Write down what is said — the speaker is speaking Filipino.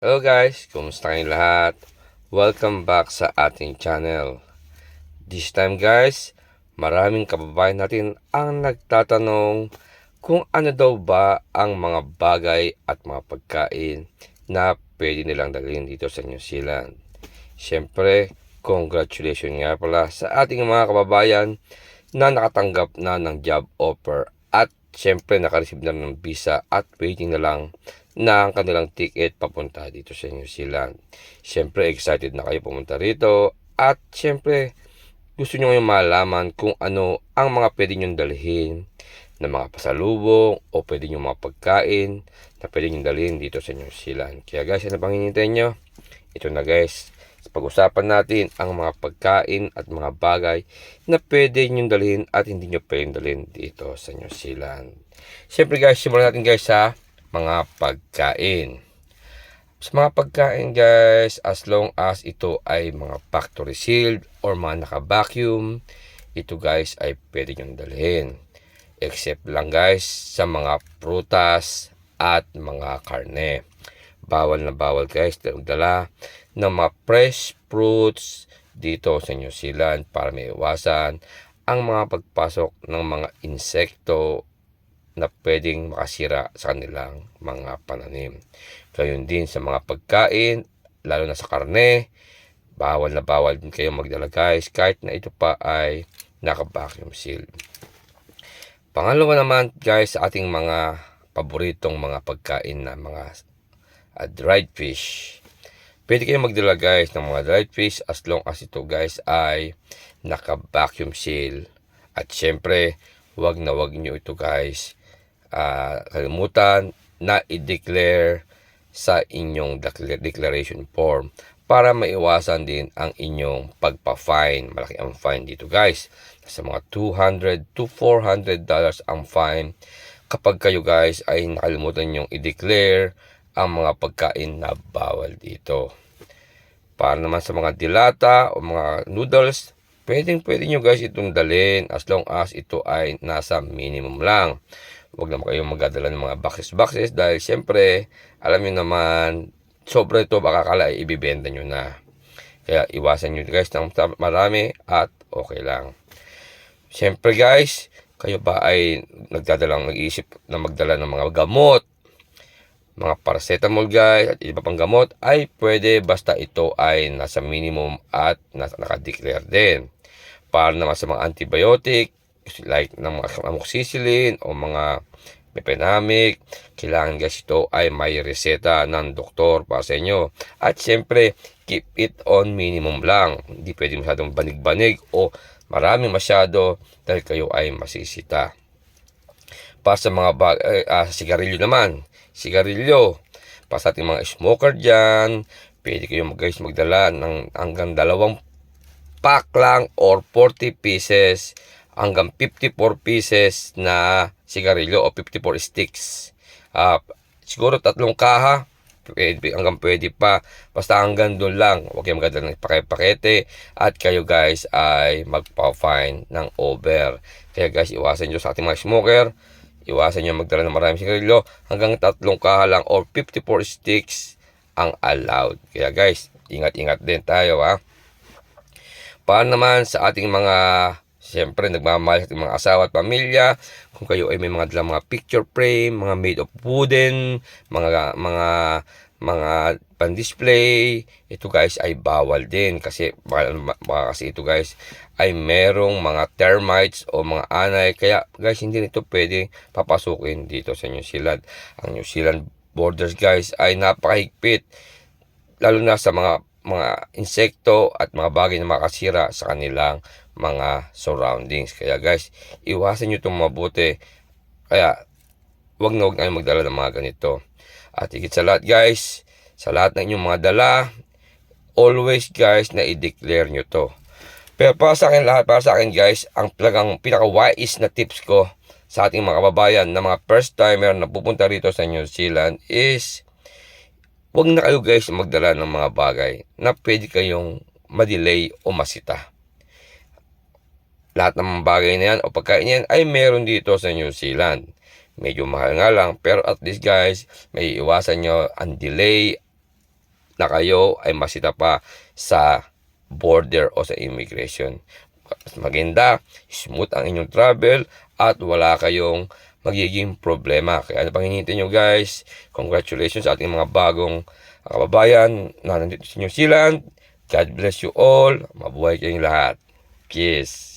Hello guys, kumusta kayong lahat? Welcome back sa ating channel. This time guys, maraming kababayan natin ang nagtatanong kung ano daw ba ang mga bagay at mga pagkain na pwede nilang dalhin dito sa New Zealand. Siyempre, congratulations nga pala sa ating mga kababayan na nakatanggap na ng job offer at siyempre nakareceive na ng visa at waiting na lang na ang kanilang ticket papunta dito sa New Zealand. Siyempre, excited na kayo pumunta rito at siyempre, gusto nyo ngayong malaman kung ano ang mga pwede nyo dalhin na mga pasalubong o pwede nyo mga pagkain na pwede nyo dalhin dito sa New Zealand. Kaya guys, ano pang hinintay nyo? Ito na guys, pag-usapan natin ang mga pagkain at mga bagay na pwede nyo dalhin at hindi nyo pwedeng dalhin dito sa New Zealand. Siyempre guys, simulan natin guys sa mga pagkain. Sa mga pagkain guys, as long as ito ay mga factory sealed or mga naka-vacuum, ito guys ay pwede nyong dalhin. Except lang guys sa mga prutas at mga karne. Bawal na bawal guys dala ng mga fresh fruits dito sa New Zealand para may iwasan ang mga pagpasok ng mga insekto na pwedeng makasira sa kanilang mga pananim. Gayon din sa mga pagkain, lalo na sa karne, bawal na bawal din kayo magdala guys kahit na ito pa ay naka-vacuum seal. Pangalawa naman guys sa ating mga paboritong mga pagkain na mga uh, dried fish. Pwede kayo magdala guys ng mga dried fish as long as ito guys ay naka-vacuum seal. At syempre, wag na wag nyo ito guys uh, kalimutan na i-declare sa inyong declaration form para maiwasan din ang inyong pagpa-fine. Malaki ang fine dito guys. Sa mga 200 to 400 dollars ang fine kapag kayo guys ay nakalimutan nyong i-declare ang mga pagkain na bawal dito. Para naman sa mga dilata o mga noodles, pwedeng pwede nyo guys itong dalhin as long as ito ay nasa minimum lang. Huwag naman kayong magdadala ng mga boxes-boxes dahil siyempre, alam nyo naman, sobra ito baka kala ibibenta nyo na. Kaya iwasan nyo guys ng marami at okay lang. Siyempre guys, kayo ba ay nagdadalang nag-iisip na magdala ng mga gamot, mga paracetamol guys at iba pang gamot ay pwede basta ito ay nasa minimum at nasa nakadeclare din. Para naman sa mga antibiotic, like ng mga amoxicillin o mga Mepenamic, kailangan guys ito ay may reseta ng doktor para sa inyo. At syempre, keep it on minimum lang. Hindi pwede masyadong banig-banig o marami masyado dahil kayo ay masisita. Para sa mga bag, eh, uh, sigarilyo naman, sigarilyo, para sa ating mga smoker dyan, pwede kayo guys magdala ng hanggang dalawang pack lang or 40 pieces hanggang 54 pieces na sigarilyo o 54 sticks. Uh, siguro tatlong kaha, pwede, hanggang pwede pa. Basta hanggang doon lang. Huwag kayong magdala ng pakete at kayo guys ay magpa-fine ng over. Kaya guys, iwasan nyo sa ating mga smoker. Iwasan nyo magdala ng maraming sigarilyo. Hanggang tatlong kaha lang or 54 sticks ang allowed. Kaya guys, ingat-ingat din tayo ha. Paano naman sa ating mga Siyempre, nagmamahal sa mga asawa at pamilya. Kung kayo ay may mga dalang mga picture frame, mga made of wooden, mga mga mga pan-display, ito guys ay bawal din kasi baka, baka kasi ito guys ay merong mga termites o mga anay kaya guys hindi nito pwede papasukin dito sa New Zealand. Ang New Zealand borders guys ay napakahigpit lalo na sa mga mga insekto at mga bagay na makasira sa kanilang mga surroundings. Kaya guys, iwasan nyo itong mabuti. Kaya, wag na wag na magdala ng mga ganito. At higit sa lahat guys, sa lahat ng inyong mga dala, always guys na i-declare nyo to. Pero para sa akin lahat, para sa akin guys, ang talagang pinaka-wise na tips ko sa ating mga kababayan na mga first timer na pupunta rito sa New Zealand is wag na kayo guys magdala ng mga bagay na pwede kayong madelay o masita lahat ng mga bagay na yan o pagkain yan ay meron dito sa New Zealand. Medyo mahal nga lang pero at least guys may iwasan nyo ang delay na kayo ay masita pa sa border o sa immigration. Maganda, smooth ang inyong travel at wala kayong magiging problema. Kaya ano pang hinihintay nyo guys? Congratulations sa ating mga bagong kababayan na nandito sa New Zealand. God bless you all. Mabuhay kayong lahat. Peace.